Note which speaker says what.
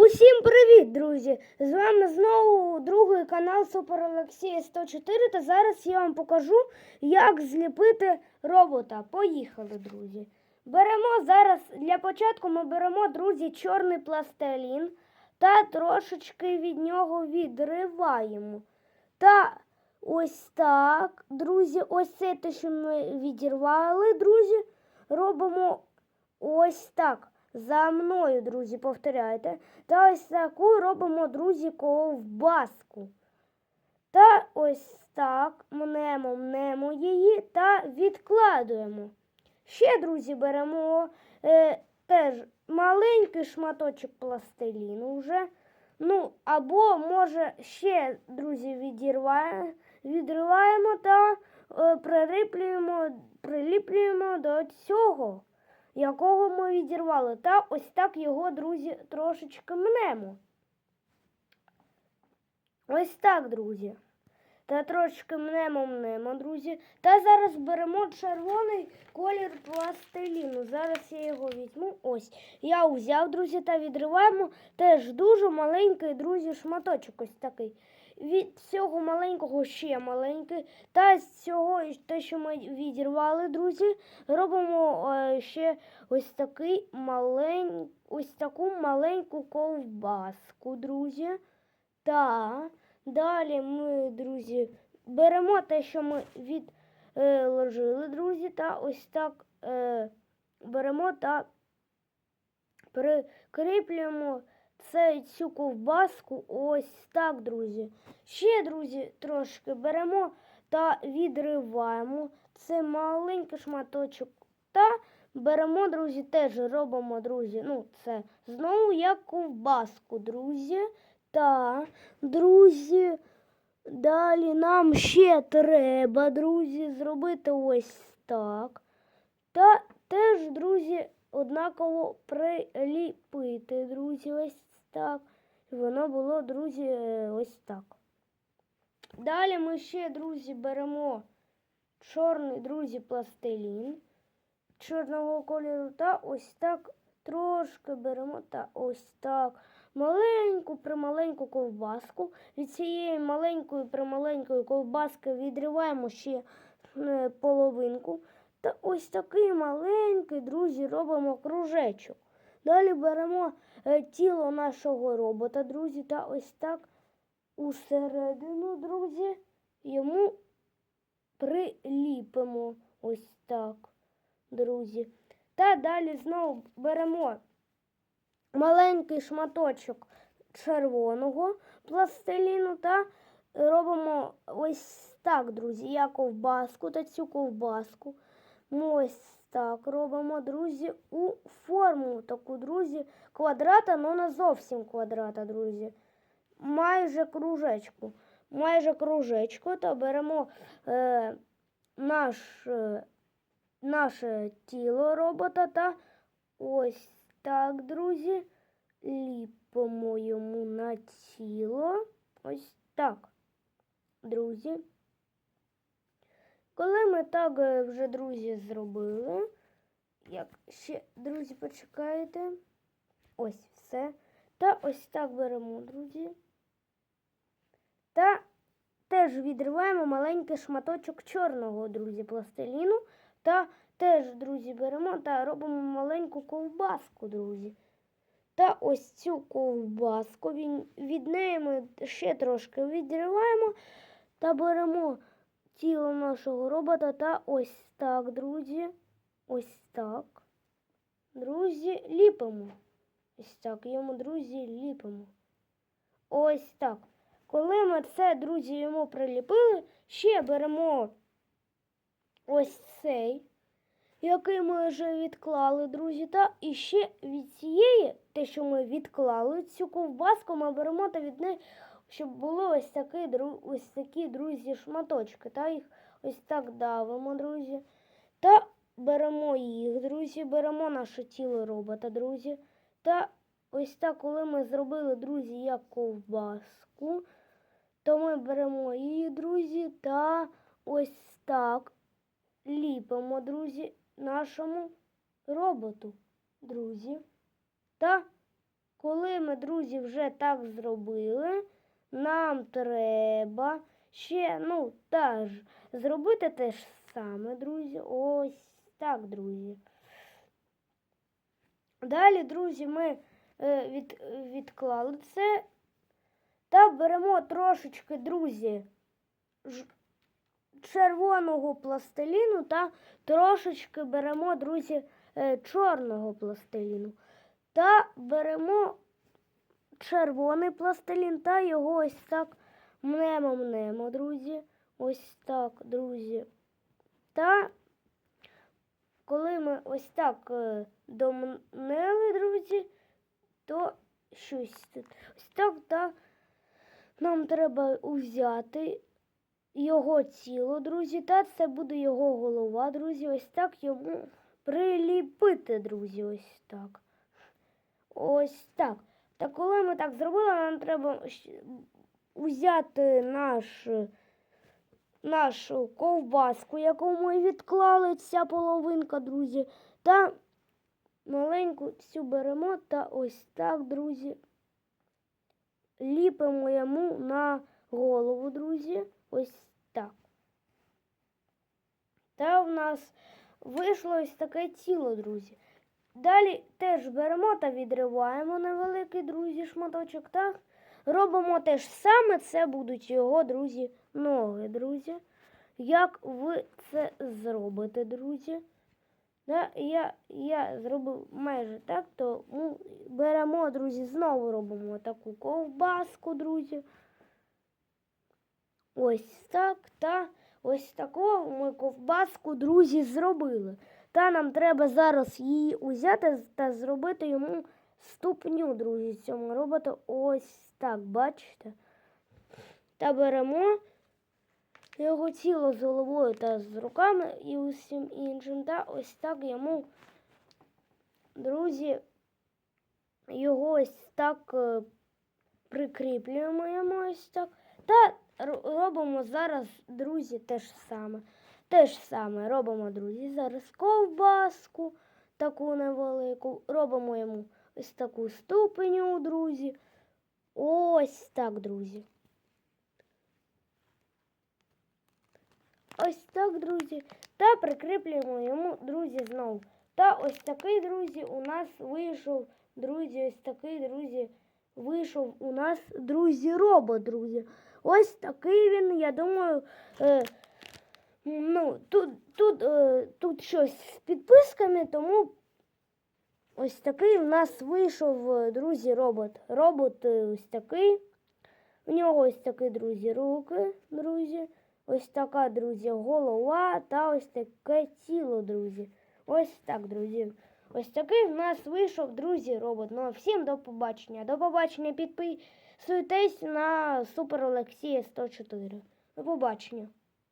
Speaker 1: Усім привіт, друзі! З вами знову другий канал Супер Олексія 104. Та зараз я вам покажу, як зліпити робота. Поїхали, друзі. Беремо зараз для початку ми беремо, друзі, чорний пластилін та трошечки від нього відриваємо. Та ось так, друзі, ось це те, що ми відірвали, друзі, робимо ось так. За мною, друзі, повторяйте. Та ось таку робимо, друзі, ковбаску. Та ось так мнемо, мнемо її та відкладуємо. Ще, друзі, беремо е, теж маленький шматочок пластиліну вже. Ну, або, може, ще, друзі, відірваємо, відриваємо та е, приліплюємо, приліплюємо до цього якого ми відірвали. Та ось так його, друзі, трошечки мнемо. Ось так, друзі. Та трошки мнемо мнемо, друзі. Та зараз беремо червоний колір пластиліну. Зараз я його візьму. Ось. Я взяв, друзі, та відриваємо теж дуже маленький, друзі, шматочок ось такий. Від цього маленького ще маленький. Та з цього, те, що ми відірвали, друзі, робимо е, ще ось такий малень... ось таку маленьку ковбаску, друзі. Та далі ми, друзі, беремо те, що ми відложили, друзі, та ось так е, беремо та прикріплюємо це, цю ковбаску ось так, друзі. Ще, друзі, трошки беремо та відриваємо. Це маленький шматочок. Та беремо, друзі, теж робимо, друзі. Ну, це знову як ковбаску, друзі. Та, друзі, далі нам ще треба, друзі, зробити ось так. Та теж, друзі, однаково приліпити, друзі, ось так. І воно було, друзі, ось так. Далі ми ще, друзі, беремо чорний, друзі, пластилін чорного кольору та ось так трошки беремо та ось так. Маленьку прималеньку ковбаску. Від цієї маленької прималенької ковбаски відриваємо ще е, половинку. Та ось такий маленький, друзі, робимо кружечок. Далі беремо е, тіло нашого робота, друзі, та ось так усередину, друзі, йому приліпимо ось так, друзі. Та далі знову беремо маленький шматочок червоного пластиліну та робимо ось так, друзі, я ковбаску та цю ковбаску. Ось так робимо, друзі, у форму таку, друзі, квадрата, але не зовсім квадрата, друзі. Майже кружечку. Майже кружечку, та беремо е, наш, е, наше тіло робота та ось так, друзі, ліпимо йому на тіло. Ось так, друзі. Коли ми так е, вже, друзі, зробили, як ще, друзі, почекаєте, ось все. Та ось так беремо, друзі. Та теж відриваємо маленький шматочок чорного, друзі, пластиліну. Та теж, друзі, беремо та робимо маленьку ковбаску, друзі. Та ось цю ковбаску від неї ми ще трошки відриваємо та беремо тіло нашого робота та ось так, друзі. Ось так. Друзі, ліпимо. Ось так йому, друзі, ліпимо. Ось так. Коли ми це, друзі, йому приліпили, ще беремо ось цей, який ми вже відклали, друзі. Та і ще від цієї, те, що ми відклали, цю ковбаску ми беремо та від неї щоб були ось такі, ось такі, друзі, шматочки. Та їх ось так давимо, друзі. Та беремо їх, друзі, беремо наше тіло робота, друзі. Та ось так, коли ми зробили, друзі, як ковбаску, то ми беремо її, друзі, та ось так ліпимо, друзі, нашому роботу, друзі. Та коли ми, друзі, вже так зробили, нам треба ще, ну, теж зробити те ж саме, друзі. Ось так, друзі. Далі, друзі, ми е, від, відклали це та беремо трошечки, друзі, ж- червоного пластиліну та трошечки беремо, друзі, е, чорного пластиліну. Та беремо червоний пластилін та його ось так мнемо-мнемо, друзі. Ось так, друзі. Та коли ми ось так е, домнели, друзі, то щось тут. Ось так, та нам треба взяти його тіло, друзі, та це буде його голова, друзі. Ось так йому приліпити, друзі, ось так. Ось так. Та коли ми так зробили, нам треба взяти наш, нашу ковбаску, яку ми відклали, ця половинка, друзі, та маленьку цю беремо та ось так, друзі, ліпимо йому на голову, друзі. Ось так. Та в нас вийшло ось таке тіло, друзі. Далі теж беремо та відриваємо невеликий, друзі, шматочок. Так? Робимо те ж саме, це будуть його, друзі, ноги, друзі. Як ви це зробите, друзі? Да, я, я зробив майже так, то ми беремо, друзі, знову робимо таку ковбаску, друзі. Ось так та ось таку ми ковбаску, друзі, зробили. Та нам треба зараз її узяти та зробити йому ступню, друзі, цьому роботу. Ось так, бачите? Та беремо його тіло з головою та з руками і усім іншим. Та ось так йому, друзі, його ось так е, прикріплюємо йому ось так. Та робимо зараз, друзі, те ж саме. Те ж саме робимо, друзі, зараз ковбаску таку невелику. Робимо йому ось таку ступеню, друзі. Ось так, друзі. Ось так, друзі. Та прикріплюємо йому, друзі, знову. Та ось такий, друзі, у нас вийшов, друзі, ось такий, друзі, вийшов у нас, друзі, робот, друзі. Ось такий він, я думаю, е, ну, тут, тут, е, тут щось з підписками, тому ось такий в нас вийшов, е, друзі, робот. Робот е, ось такий. У нього ось такі, друзі, руки, друзі. Ось така, друзі, голова та ось таке тіло, друзі. Ось так, друзі. Ось такий в нас вийшов, друзі, робот. Ну, а всім до побачення. До побачення. Підписуйтесь на Супер Олексія 104. До побачення.